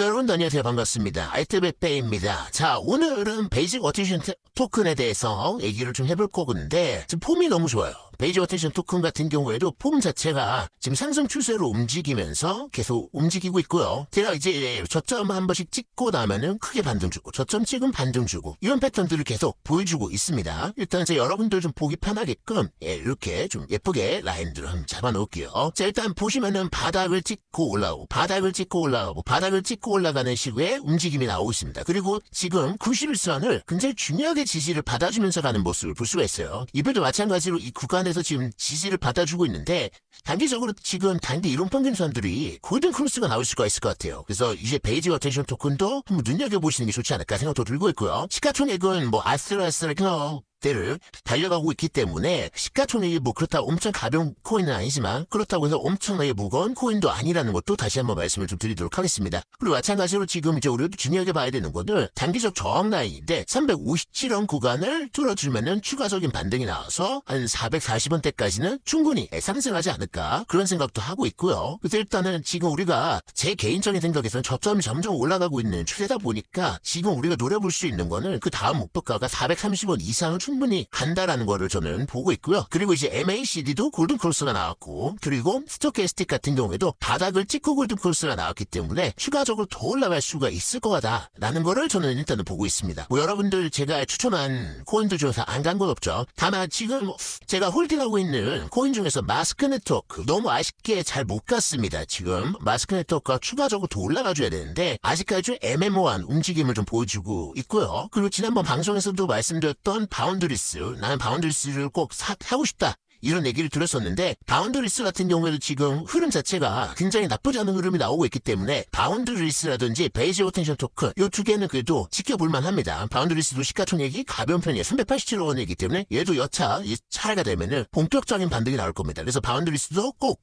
여러분 안녕하세요. 반갑습니다. 알트베페입니다. 자 오늘은 베이직 어텐션 토큰에 대해서 얘기를 좀 해볼 거건데 지금 폼이 너무 좋아요 베이직 어텐션 토큰 같은 경우에도 폼 자체가 지금 상승 추세로 움직이면서 계속 움직이고 있고요 제가 이제 저점 한 번씩 찍고 나면은 크게 반등 주고 저점 찍으면 반등 주고 이런 패턴들을 계속 보여주고 있습니다 일단 이제 여러분들 좀 보기 편하게끔 예, 이렇게 좀 예쁘게 라인들을 한번 잡아 놓을게요 자 일단 보시면은 바닥을 찍고 올라오고 바닥을 찍고 올라오고 바닥을 찍고 올라가는 식의 움직임이 나오고 있습니다. 그리고 지금 91선을 굉장히 중요하게 지지를 받아주면서 가는 모습을 볼 수가 있어요. 이번도 마찬가지로 이 구간에 서 지금 지지를 받아주고 있는데 단기적으로 지금 단기 이론 평균 선들이 골든 크로스가 나올 수가 있을 것 같아요. 그래서 이제 베이지 어텐션 토큰도 한번 눈여겨보시는 게 좋지 않을까 생각도 들고 있고요. 시가총액은 뭐 아슬아슬 그냥 대를 달려가고 있기 때문에 시가총액이 뭐 그렇다 엄청 가벼운 코인은 아니지만 그렇다고 해서 엄청나게 무거운 코인도 아니라는 것도 다시 한번 말씀을 좀 드리도록 하겠습니다. 그리고 마찬가지로 지금 이제 우리도 중요하게 봐야 되는 거는 단기적 저항 라인인데 357원 구간을 뚫어주면은 추가적인 반등이 나와서 한 440원대까지는 충분히 상승하지 않을까 그런 생각도 하고 있고요. 그래서 일단은 지금 우리가 제 개인적인 생각에서는 저점이 점점 올라가고 있는 추세다 보니까 지금 우리가 노려볼 수 있는 거는 그 다음 목표가가 430원 이상을 충분히 간다라는 거를 저는 보고 있고요. 그리고 이제 MACD도 골든 크로스가 나왔고 그리고 스토캐스틱 같은 경우에도 바닥을 찍고 골든 크로스가 나왔기 때문에 추가적으로 더 올라갈 수가 있을 거다라는 거를 저는 일단은 보고 있습니다. 뭐 여러분들 제가 추천한 코인들 중에서 안 간 건 없죠. 다만 지금 제가 홀딩하고 있는 코인 중에서 마스크 네트워크 너무 아쉽게 잘 못 갔습니다. 지금 마스크 네트워크가 추가적으로 더 올라가줘야 되는데 아직까지 좀 애매모호한 움직임을 좀 보여주고 있고요. 그리고 지난번 방송에서도 말씀드렸던 바운드 리스 나는 바운드리스를 꼭 사, 사고 싶다. 이런 얘기를 들었었는데 바운드리스 같은 경우에도 지금 흐름 자체가 굉장히 나쁘지 않은 흐름이 나오고 있기 때문에 바운드리스라든지 베이지 오텐션 토큰 이 두 개는 그래도 지켜볼만 합니다. 바운드리스도 시가총액이 가벼운 편이에요. 387원이기 때문에 얘도 여차 이 차이가 되면은 본격적인 반등이 나올 겁니다. 그래서 바운드리스도 꼭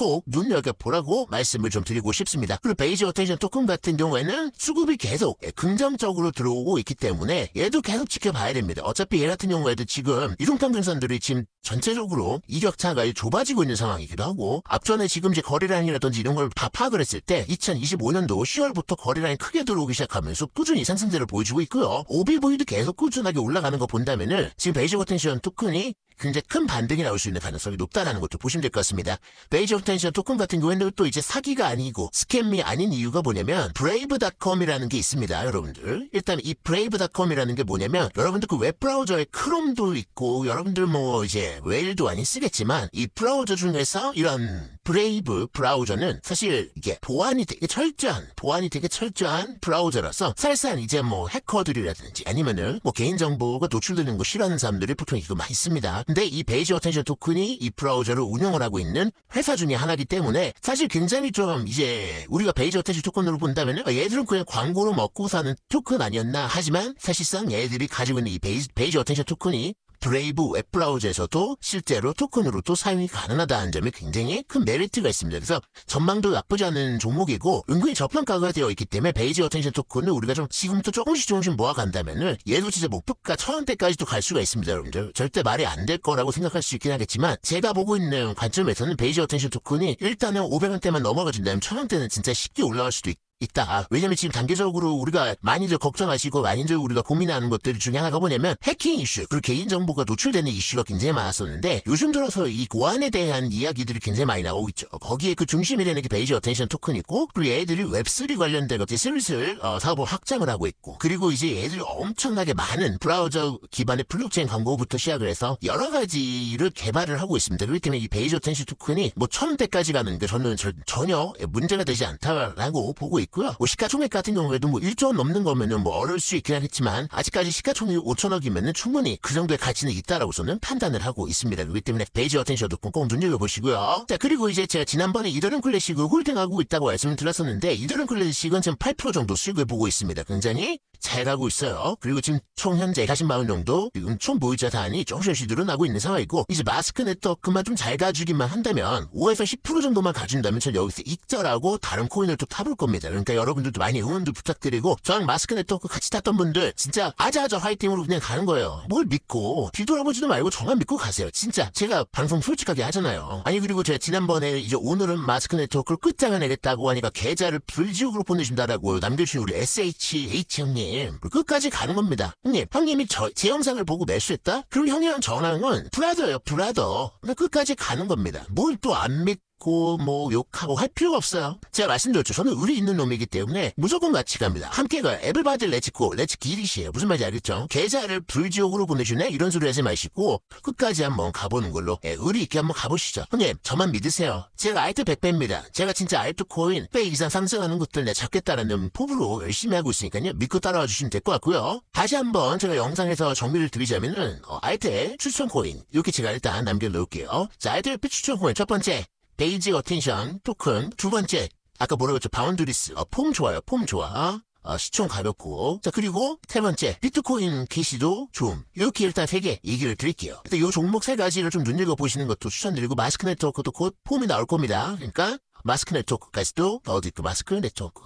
꼭 눈여겨보라고 말씀을 좀 드리고 싶습니다. 그리고 베이지 어텐션 토큰 같은 경우에는 수급이 계속 긍정적으로 들어오고 있기 때문에 얘도 계속 지켜봐야 됩니다. 어차피 얘 같은 경우에도 지금 이동평균선들이 지금 전체적으로 이격차가 좁아지고 있는 상황이기도 하고 앞전에 지금 이제 거래량이라든지 이런 걸 다 파악을 했을 때 2025년도 10월부터 거래량이 크게 들어오기 시작하면서 꾸준히 상승세를 보여주고 있고요. OBV도 계속 꾸준하게 올라가는 거 본다면은 지금 베이지 어텐션 토큰이 굉장히 큰 반등이 나올 수 있는 가능성이 높다는 것도 보시면 될 것 같습니다. 베이지 오텐션 토큰 같은 경우에는 또 이제 사기가 아니고 스캠이 아닌 이유가 뭐냐면 브레이브닷컴이라는 게 있습니다. 여러분들. 일단 이 브레이브닷컴이라는 게 뭐냐면 여러분들 그 웹 브라우저에 크롬도 있고 여러분들 뭐 이제 웨일도 많이 쓰겠지만 이 브라우저 중에서 이런 브레이브 브라우저는 사실 이게 보안이 되게 철저한 보안이 되게 철저한 브라우저라서 사실상 이제 뭐 해커들이라든지 아니면은 뭐 개인정보가 노출되는 거 싫어하는 사람들이 보통 이거 많이 씁니다. 근데 이 베이지 어텐션 토큰이 이 브라우저를 운영을 하고 있는 회사 중에 하나이기 때문에 사실 굉장히 좀 이제 우리가 베이지 어텐션 토큰으로 본다면은 얘들은 그냥 광고로 먹고 사는 토큰 아니었나 하지만 사실상 얘들이 가지고 있는 이 베이지, 베이지 어텐션 토큰이 브레이브 웹 브라우저에서도 실제로 토큰으로도 사용이 가능하다는 점이 굉장히 큰 메리트가 있습니다. 그래서 전망도 나쁘지 않은 종목이고 은근히 저평가가 되어 있기 때문에 베이지 어텐션 토큰을 우리가 좀 지금부터 조금씩 조금씩 모아간다면은 얘도 진짜 목표가 천 원대까지도 갈 수가 있습니다. 여러분들 절대 말이 안 될 거라고 생각할 수 있긴 하겠지만 제가 보고 있는 관점에서는 베이지 어텐션 토큰이 일단은 500원대만 넘어가 준다면 천 원대는 진짜 쉽게 올라갈 수도 있고 있다. 왜냐면 지금 단계적으로 우리가 많이들 걱정하시고 많이들 우리가 고민하는 것들 중에 하나가 뭐냐면 해킹 이슈 그리고 개인정보가 노출되는 이슈가 굉장히 많았었는데 요즘 들어서 이 고안에 대한 이야기들이 굉장히 많이 나오고 있죠. 거기에 그 중심이 되는 게 베이지 어텐션 토큰 있고 그리고 얘들이 웹3 관련된 것들이 슬슬 어, 사업을 확장을 하고 있고 그리고 이제 얘들이 엄청나게 많은 브라우저 기반의 블록체인 광고부터 시작을 해서 여러 가지를 개발을 하고 있습니다. 그렇기 때문에 이 베이지 어텐션 토큰이 뭐 천대까지 가는 게 저는 저, 전혀 문제가 되지 않다라고 보고 있고 있고요. 뭐 시가총액 같은 경우에도 뭐 1조 원 넘는 거면은 뭐 어려울 수 있긴 하겠지만 아직까지 시가총액 5천억이면은 충분히 그 정도의 가치는 있다라고 저는 판단을 하고 있습니다. 그렇기 때문에 베이지 어텐션도 꼭 눈여겨보시고요. 자 그리고 이제 제가 지난번에 이더른 클래식을 홀딩하고 있다고 말씀을 드렸었는데 이더른 클래식은 지금 8% 정도 수익을 보고 있습니다. 굉장히 잘 가고 있어요. 그리고 지금 총 현재 40만 원 정도 지금 총 보유자 조금씩 조금씩 늘어나고 있는 상황이고 이제 마스크 네트워크만 좀 잘 가주기만 한다면 5에서 10% 정도만 가준다면 전 여기서 익절하고 다른 코인을 또 타볼 겁니다. 그러니까 여러분들도 많이 응원도 부탁드리고 저랑 마스크 네트워크 같이 탔던 분들 진짜 아자아자 화이팅으로 그냥 가는 거예요. 뭘 믿고 뒤돌아보지도 말고 저만 믿고 가세요. 진짜 제가 방송 솔직하게 하잖아요. 아니 그리고 제가 지난번에 이제 오늘은 마스크 네트워크를 끝장을 내겠다고 하니까 계좌를 불지옥으로 보내준다라고 남겨주신 우리 SHH 형님 끝까지 가는 겁니다. 형님 형님이 저, 제 영상을 보고 매수했다? 그럼 형이랑 저랑은 브라더예요 브라더. 그냥 끝까지 가는 겁니다. 뭘 또 안 믿 고뭐 욕하고 할 필요가 없어요. 제가 말씀드렸죠. 저는 의리 있는 놈이기 때문에 무조건 같이 갑니다. 함께 가요. 에블바디 렛츠고 렛츠 기릿이에요. 무슨 말인지 알겠죠? 계좌를 불지옥으로 보내주네? 이런 소리 하지 마시고 끝까지 한번 가보는 걸로 예, 의리 있게 한번 가보시죠. 형님 저만 믿으세요. 제가 알트 100배입니다. 제가 진짜 알트 코인 100 이상 상승하는 것들 내 잡겠다라는 포부로 열심히 하고 있으니까요. 믿고 따라와 주시면 될 것 같고요. 다시 한번 제가 영상에서 정리를 드리자면은 어, 알트의 추천 코인 이렇게 제가 일단 남겨놓을게요. 자 알트의 추천 코인 첫 번째 베이지 어텐션 토큰 두 번째 아까 뭐라고 했죠 바운드리스 어, 폼 좋아요 폼 좋아 어, 시총 가볍고 자 그리고 세 번째 비트코인 캐시도 좀 이렇게 일단 세 개 얘기를 드릴게요 일단 이 종목 세 가지를 좀 눈여겨 보시는 것도 추천드리고 마스크 네트워크도 곧 폼이 나올 겁니다 그러니까 마스크 네트워크까지도 어디 그 마스크 네트워크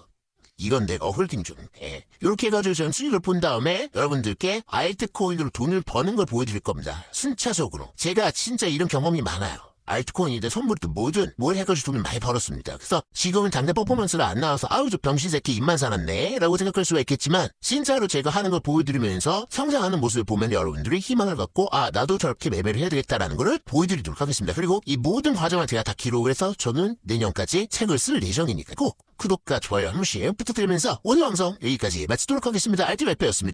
이건 내가 홀딩 중. 예. 이렇게 해가지고 전 수익을 본 다음에 여러분들께 알트코인으로 돈을 버는 걸 보여드릴 겁니다. 순차적으로. 제가 진짜 이런 경험이 많아요. 알트코인이든 선물이든 뭐든 뭘 해가지고 돈을 많이 벌었습니다. 그래서 지금은 당장 퍼포먼스가 안 나와서 아우 저 병신 새끼 입만 살았네 라고 생각할 수가 있겠지만 진짜로 제가 하는 걸 보여드리면서 성장하는 모습을 보면 여러분들이 희망을 갖고 아 나도 저렇게 매매를 해야 되겠다라는 걸 보여드리도록 하겠습니다. 그리고 이 모든 과정을 제가 다 기록을 해서 저는 내년까지 책을 쓸 예정이니까 꼭 구독과 좋아요 한 번씩 부탁드리면서 오늘 방송 여기까지 마치도록 하겠습니다. 알티맵배였습니다.